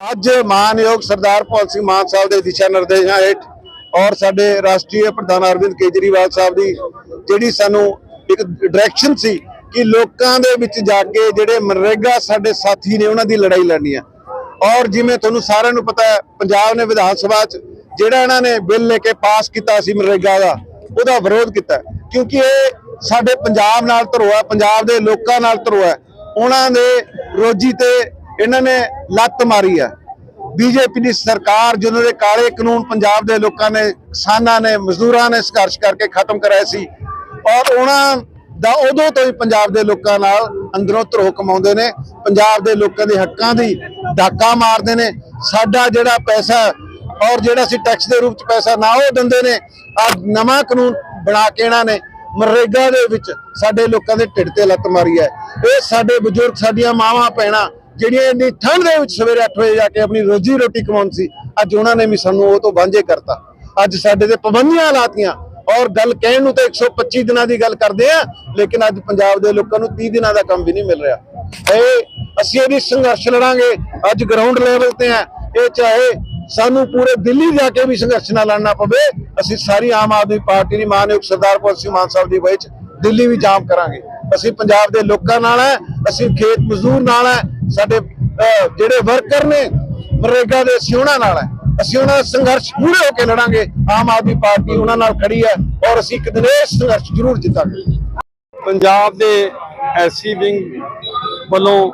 ਅੱਜ ਮਾਨਯੋਗ ਸਰਦਾਰ ਭਗਵੰਤ ਸਿੰਘ ਮਾਨ ਸਾਹਿਬ ਦੇ ਦਿਸ਼ਾ ਨਿਰਦੇਸ਼ਾਂ ਹੇਠ ਔਰ ਸਾਡੇ ਰਾਸ਼ਟਰੀ ਪ੍ਰਧਾਨ ਅਰਵਿੰਦ ਕੇਜਰੀਵਾਲ ਸਾਹਿਬ ਦੀ ਜਿਹੜੀ ਸਾਨੂੰ ਇੱਕ ਡਾਇਰੈਕਸ਼ਨ ਸੀ ਕਿ ਲੋਕਾਂ ਦੇ ਵਿੱਚ ਜਾ ਕੇ ਜਿਹੜੇ ਮਨਰੇਗਾ ਸਾਡੇ ਸਾਥੀ ਨੇ ਉਹਨਾਂ ਦੀ ਲੜਾਈ ਲੜਨੀ ਹੈ ਔਰ ਜਿਵੇਂ ਤੁਹਾਨੂੰ ਸਾਰਿਆਂ ਨੂੰ ਪਤਾ ਹੈ, ਪੰਜਾਬ ਨੇ ਵਿਧਾਨ ਸਭਾ 'ਚ ਜਿਹੜਾ ਇਹਨਾਂ ਨੇ ਬਿੱਲ ਲੈ ਕੇ ਪਾਸ ਕੀਤਾ ਸੀ ਮਨਰੇਗਾ ਦਾ, ਉਹਦਾ ਵਿਰੋਧ ਕੀਤਾ ਕਿਉਂਕਿ ਇਹ ਸਾਡੇ ਪੰਜਾਬ ਨਾਲ ਧਰੋਆ, ਪੰਜਾਬ ਦੇ ਲੋਕਾਂ ਨਾਲ ਧਰੋਆ ਉਹਨਾਂ ਦੇ ਰੋਜੀ ਤੇ ਇਹਨਾਂ ਨੇ ਲੱਤ ਮਾਰੀ ਹੈ। ਬੀਜੇਪੀ ਦੀ ਸਰਕਾਰ ਜਿਹਨਾਂ ਦੇ ਕਾਲੇ ਕਾਨੂੰਨ ਪੰਜਾਬ ਦੇ ਲੋਕਾਂ ਨੇ, ਕਿਸਾਨਾਂ ਨੇ, ਮਜ਼ਦੂਰਾਂ ਨੇ ਸੰਘਰਸ਼ ਕਰਕੇ ਖਤਮ ਕਰਾਏ ਸੀ ਔਰ ਉਹਨਾਂ ਦਾ ਉਦੋਂ ਤੋਂ ਹੀ ਪੰਜਾਬ ਦੇ ਲੋਕਾਂ ਨਾਲ ਅੰਦਰੋਂ ਧਰੋ ਕਮਾਉਂਦੇ ਨੇ। ਪੰਜਾਬ ਦੇ ਲੋਕਾਂ ਦੇ ਹੱਕਾਂ ਦੀ ਡਾਕਾ ਮਾਰਦੇ ਨੇ। ਸਾਡਾ ਜਿਹੜਾ ਪੈਸਾ ਔਰ ਜਿਹੜਾ ਸੀ ਟੈਕਸ ਦੇ ਰੂਪ ਚ ਪੈਸਾ ਨਾ ਉਹ ਦਿੰਦੇ ਨੇ ਅੱਜ ਨਵਾਂ ਕਾਨੂੰਨ ਬਣਾ ਕੇ ਇਹਨਾਂ ਨੇ ਮਨਰੇਗਾ ਦੇ ਵਿੱਚ ਸਾਡੇ ਲੋਕਾਂ ਦੇ ਢਿੱਡ ਤੇ ਲੱਤ ਮਾਰੀ ਹੈ। ਇਹ ਸਾਡੇ ਬਜ਼ੁਰਗ, ਸਾਡੀਆਂ ਮਾਵਾਂ, ਭੈਣਾਂ ਜਿਹੜੀਆਂ ਇੰਨੀ ਠੰਡ ਦੇ ਵਿੱਚ ਸਵੇਰੇ 8 ਵਜੇ ਜਾ ਕੇ ਆਪਣੀ ਰੋਜੀ ਰੋਟੀ ਕਮਾਉਣ ਸੀ, ਅੱਜ ਉਹਨਾਂ ਨੇ ਵੀ ਸਾਨੂੰ ਉਹ ਤੋਂ ਵਾਂਝੇ ਕਰਤਾ। ਅੱਜ ਸਾਡੇ ਤੇ ਪਾਬੰਦੀਆਂ ਲਾਤੀਆਂ। ਔਰ ਗੱਲ ਕਹਿਣ ਨੂੰ ਤਾਂ 125 ਦਿਨਾਂ ਦੀ ਗੱਲ ਕਰਦੇ ਆ, ਲੇਕਿਨ ਅੱਜ ਪੰਜਾਬ ਦੇ ਲੋਕਾਂ ਨੂੰ 30 ਦਿਨਾਂ ਦਾ ਕੰਮ ਵੀ ਨਹੀਂ ਮਿਲ ਰਿਹਾ। ਇਹ ਅਸੀਂ ਇਹਦੀ ਸੰਘਰਸ਼ ਲੜਾਂਗੇ, ਅੱਜ ਗਰਾਊਂਡ ਲੈਵਲ ਤੇ ਆ। ਇਹ ਚਾਹੇ ਸਾਨੂੰ ਪੂਰੇ ਦਿੱਲੀ ਜਾ ਕੇ ਵੀ ਸੰਘਰਸ਼ ਨਾਲ ਲੜਨਾ ਪਵੇ, ਅਸੀਂ ਸਾਰੀ ਆਮ ਆਦਮੀ ਪਾਰਟੀ ਦੀ ਮਾਨਯੋਗ ਸਰਦਾਰ ਭਗਤ ਸਿੰਘ ਮਾਨ ਸਾਹਿਬ ਦੀ ਵਿੱਚ ਦਿੱਲੀ ਵੀ ਜਾਮ ਕਰਾਂਗੇ। ਅਸੀਂ ਪੰਜਾਬ ਦੇ ਲੋਕਾਂ ਨਾਲ ਹੈ ਅਸੀਂ ਖੇਤ ਮਜ਼ਦੂਰ ਨਾਲ ਹੈ ਸਾਡੇ ਜਿਹੜੇ ਵਰਕਰ ਨੇ ਮਨਰੇਗਾ ਦੇ ਸਿਉਣਾ ਨਾਲ ਹੈ। ਅਸੀਂ ਉਹਨਾਂ ਦਾ ਸੰਘਰਸ਼ ਪੂਰੇ ਹੋ ਕੇ ਲੜਾਂਗੇ। ਆਮ ਆਦਮੀ ਪਾਰਟੀ ਉਹਨਾਂ ਨਾਲ ਖੜੀ ਹੈ ਔਰ ਅਸੀਂ ਇੱਕ ਦਿਨ ਇਹ ਸੰਘਰਸ਼ ਜ਼ਰੂਰ ਜਿੱਤਾਂਗੇ। ਪੰਜਾਬ ਦੇ ਐਸਸੀ ਵਿੰਗ ਵੱਲੋਂ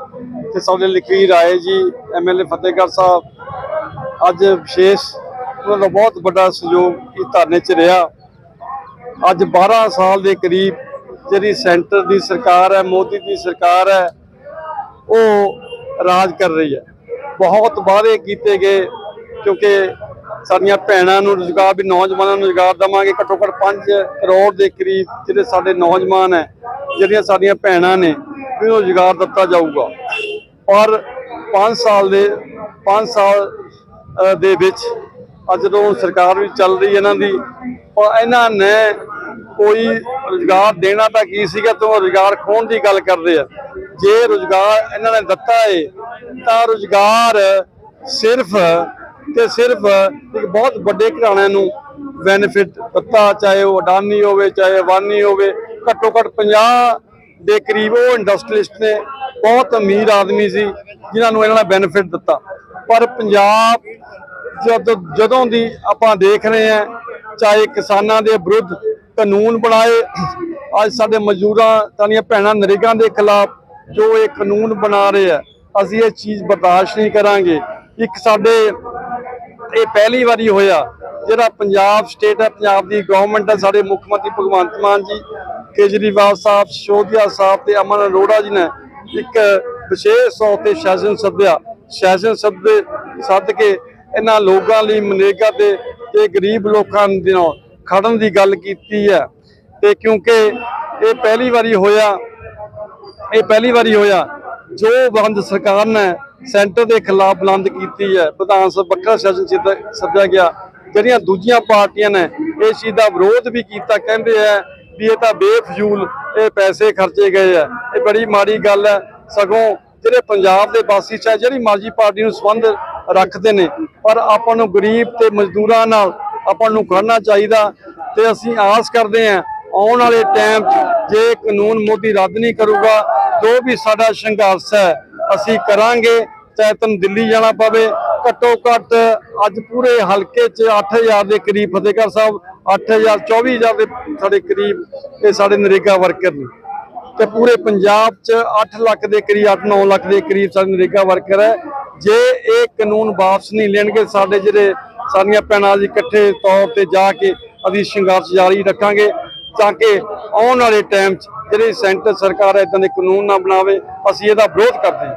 ਤੇ ਸਾਡੇ ਲਖਵੀਰ ਆਏ ਜੀ ਐਮਐਲਏ ਫਤਿਹਗੜ੍ਹ ਸਾਹਿਬ, ਅੱਜ ਵਿਸ਼ੇਸ਼ ਉਹਨਾਂ ਦਾ ਬਹੁਤ ਵੱਡਾ ਸਹਿਯੋਗ ਇਸ ਧਰਨੇ 'ਚ ਰਿਹਾ। ਅੱਜ 12 ਸਾਲ ਦੇ ਕਰੀਬ ਜਿਹੜੀ ਸੈਂਟਰ ਦੀ ਸਰਕਾਰ ਹੈ, ਮੋਦੀ ਦੀ ਸਰਕਾਰ ਹੈ, ਉਹ ਰਾਜ ਕਰ ਰਹੀ ਹੈ। ਬਹੁਤ ਵਾਅਦੇ ਕੀਤੇ ਗਏ, ਕਿਉਂਕਿ ਸਾਡੀਆਂ ਭੈਣਾਂ ਨੂੰ ਰੁਜ਼ਗਾਰ, ਵੀ ਨੌਜਵਾਨਾਂ ਨੂੰ ਰੁਜ਼ਗਾਰ ਦਵਾਂਗੇ। ਘੱਟੋ ਘੱਟ 5 ਕਰੋੜ ਦੇ ਕਰੀਬ ਜਿਹੜੇ ਸਾਡੇ ਨੌਜਵਾਨ ਹੈ, ਜਿਹੜੀਆਂ ਸਾਡੀਆਂ ਭੈਣਾਂ ਨੇ, ਵੀ ਰੁਜ਼ਗਾਰ ਦਿੱਤਾ ਜਾਊਗਾ। ਔਰ 5 ਸਾਲ ਦੇ 5 ਸਾਲ ਦੇ ਵਿੱਚ, ਅੱਜ ਤੋਂ ਸਰਕਾਰ ਵੀ ਚੱਲ ਰਹੀ ਇਹਨਾਂ ਦੀ ਔਰ ਇਹਨਾਂ ਨੇ ਕੋਈ ਰੁਜ਼ਗਾਰ ਦੇਣਾ ਤਾਂ ਕੀ ਸੀਗਾ ਤੋਂ ਰੁਜ਼ਗਾਰ ਖੋਣ ਦੀ ਗੱਲ ਕਰਦੇ ਆ। ਜੇ ਰੁਜ਼ਗਾਰ ਇਹਨਾਂ ਨੇ ਦਿੱਤਾ ਏ, ਤਾਂ ਰੁਜ਼ਗਾਰ ਸਿਰਫ ਤੇ ਸਿਰਫ ਇੱਕ ਬਹੁਤ ਵੱਡੇ ਘਰਾਣਿਆਂ ਨੂੰ ਬੈਨੀਫਿਟ ਦਿੱਤਾ, ਚਾਹੇ ਉਹ ਅਡਾਨੀ ਹੋਵੇ, ਚਾਹੇ ਅਵਾਨੀ ਹੋਵੇ, ਘੱਟੋ ਘੱਟ 50 ਦੇ ਕਰੀਬ ਉਹ ਇੰਡਸਟਰੀਲਿਸਟ ਨੇ, ਬਹੁਤ ਅਮੀਰ ਆਦਮੀ ਸੀ, ਜਿਨ੍ਹਾਂ ਨੂੰ ਇਹਨਾਂ ਨੇ ਬੈਨੀਫਿਟ ਦਿੱਤਾ। ਪਰ ਪੰਜਾਬ ਜਦੋਂ ਜਦੋਂ ਦੀ ਆਪਾਂ ਦੇਖ ਰਹੇ ਹਾਂ, ਚਾਹੇ ਕਿਸਾਨਾਂ ਦੇ ਵਿਰੁੱਧ ਕਾਨੂੰਨ ਬਣਾਏ, ਅੱਜ ਸਾਡੇ ਮਜ਼ਦੂਰਾਂ, ਸਾਡੀਆਂ ਭੈਣਾਂ ਨਰੇਗਾ ਦੇ ਖਿਲਾਫ ਜੋ ਇਹ ਕਾਨੂੰਨ ਬਣਾ ਰਹੇ ਆ, ਅਸੀਂ ਇਹ ਚੀਜ਼ ਬਰਦਾਸ਼ਤ ਨਹੀਂ ਕਰਾਂਗੇ। ਇੱਕ ਸਾਡੇ ਇਹ ਪਹਿਲੀ ਵਾਰੀ ਹੋਇਆ, ਜਿਹੜਾ ਪੰਜਾਬ ਸਟੇਟ ਹੈ, ਪੰਜਾਬ ਦੀ ਗਵਰਨਮੈਂਟ ਹੈ, ਸਾਡੇ ਮੁੱਖ ਮੰਤਰੀ ਭਗਵੰਤ ਮਾਨ ਜੀ, ਕੇਜਰੀਵਾਲ ਸਾਹਿਬ, ਸ਼ੋਧਿਆ ਸਾਹਿਬ ਤੇ ਅਮਨ ਅਰੋੜਾ ਜੀ ਨੇ ਇੱਕ ਵਿਸ਼ੇਸ਼ ਤੌਰ ਤੇ ਸ਼ਾਸਨ ਸੱਦਿਆ। ਸ਼ਾਸਨ ਸੱਦੇ ਸੱਦ ਕੇ ਇਹਨਾਂ ਲੋਕਾਂ ਲਈ ਮਨੇਗਾ ਤੇ ਤੇ ਗਰੀਬ ਲੋਕਾਂ ਦੇ ਨਾਲ ਖੜਨ ਦੀ ਗੱਲ ਕੀਤੀ ਹੈ। ਤੇ ਕਿਉਂਕਿ ਇਹ ਪਹਿਲੀ ਵਾਰੀ ਹੋਇਆ ਇਹ ਪਹਿਲੀ ਵਾਰੀ ਹੋਇਆ। ਜੋ ਬੰਦ ਸਰਕਾਰ ਨੇ ਸੈਂਟਰ ਦੇ ਖਿਲਾਫ ਬੁਲੰਦ ਕੀਤੀ ਹੈ, ਵਿਧਾਨ ਸਭਾ ਵੱਖਰਾ ਸੈਸ਼ਨ ਸਿੱਧ- ਸੱਦਿਆ ਗਿਆ। ਜਿਹੜੀਆਂ ਦੂਜੀਆਂ ਪਾਰਟੀਆਂ ਨੇ, ਇਸ ਚੀਜ਼ ਦਾ ਵਿਰੋਧ ਵੀ ਕੀਤਾ, ਕਹਿੰਦੇ ਆ ਵੀ ਇਹ ਤਾਂ ਬੇਫਜ਼ੂਲ, ਇਹ ਪੈਸੇ ਖਰਚੇ ਗਏ ਆ। ਇਹ ਬੜੀ ਮਾੜੀ ਗੱਲ ਹੈ। ਸਗੋਂ ਜਿਹੜੇ ਪੰਜਾਬ ਦੇ ਵਾਸੀ ਚਾਹੇ ਜਿਹੜੀ ਮਰਜ਼ੀ ਪਾਰਟੀ ਨੂੰ ਸੰਬੰਧ ਰੱਖਦੇ ਨੇ, ਪਰ ਆਪਾਂ ਨੂੰ ਗਰੀਬ ਤੇ ਮਜ਼ਦੂਰਾਂ ਨਾਲ ਆਪਾਂ ਨੂੰ ਖੜਨਾ ਚਾਹੀਦਾ ਤੇ ਅਸੀਂ ਆਸ ਕਰਦੇ ਹਾਂ, ਆਉਣ ਵਾਲੇ ਟਾਈਮ 'ਚ ਜੇ ਕਾਨੂੰਨ ਮੋਦੀ ਰੱਦ ਨਹੀਂ ਕਰੂਗਾ, ਜੋ ਵੀ ਸਾਡਾ ਸੰਘਰਸ਼ ਹੈ, ਅਸੀਂ ਕਰਾਂਗੇ, ਚਾਹੇ ਤੈਨੂੰ ਦਿੱਲੀ ਜਾਣਾ ਪਵੇ, ਘੱਟੋ ਘੱਟ ਅੱਜ ਪੂਰੇ ਹਲਕੇ 'ਚ 8000 ਦੇ ਕਰੀਬ ਫਤਿਹਗੜ੍ਹ ਸਾਹਿਬ 8000 24000 ਦੇ ਸਾਡੇ ਕਰੀਬ ਇਹ ਸਾਡੇ ਨਰੇਗਾ ਵਰਕਰ ਨੇ। ਤੇ ਪੂਰੇ ਪੰਜਾਬ 'ਚ 8 ਲੱਖ ਦੇ ਕਰੀਬ 8-9 ਲੱਖ ਦੇ ਕਰੀਬ ਸਾਡੇ ਨਰੇਗਾ ਵਰਕਰ ਹੈ। ਜੇ ਇਹ ਕਾਨੂੰਨ ਵਾਪਸ ਨਹੀਂ ਲੈਣਗੇ, ਸਾਡੇ ਜਿਹੜੇ ਸਾਡੀਆਂ ਭੈਣਾਂ ਜੀ ਇਕੱਠੇ ਤੌਰ ਤੇ ਜਾ ਕੇ ਅਸੀਂ ਸੰਘਰਸ਼ ਜਾਰੀ ਰੱਖਾਂਗੇ, ਤਾਂ ਕਿ ਆਉਣ ਵਾਲੇ ਟਾਈਮ 'ਚ ਜਿਹੜੀ ਸੈਂਟਰ ਸਰਕਾਰ ਇਦਾਂ ਦੇ ਕਾਨੂੰਨ ਨਾ ਬਣਾਵੇ, ਅਸੀਂ ਇਹਦਾ ਵਿਰੋਧ ਕਰਦੇ ਹਾਂ।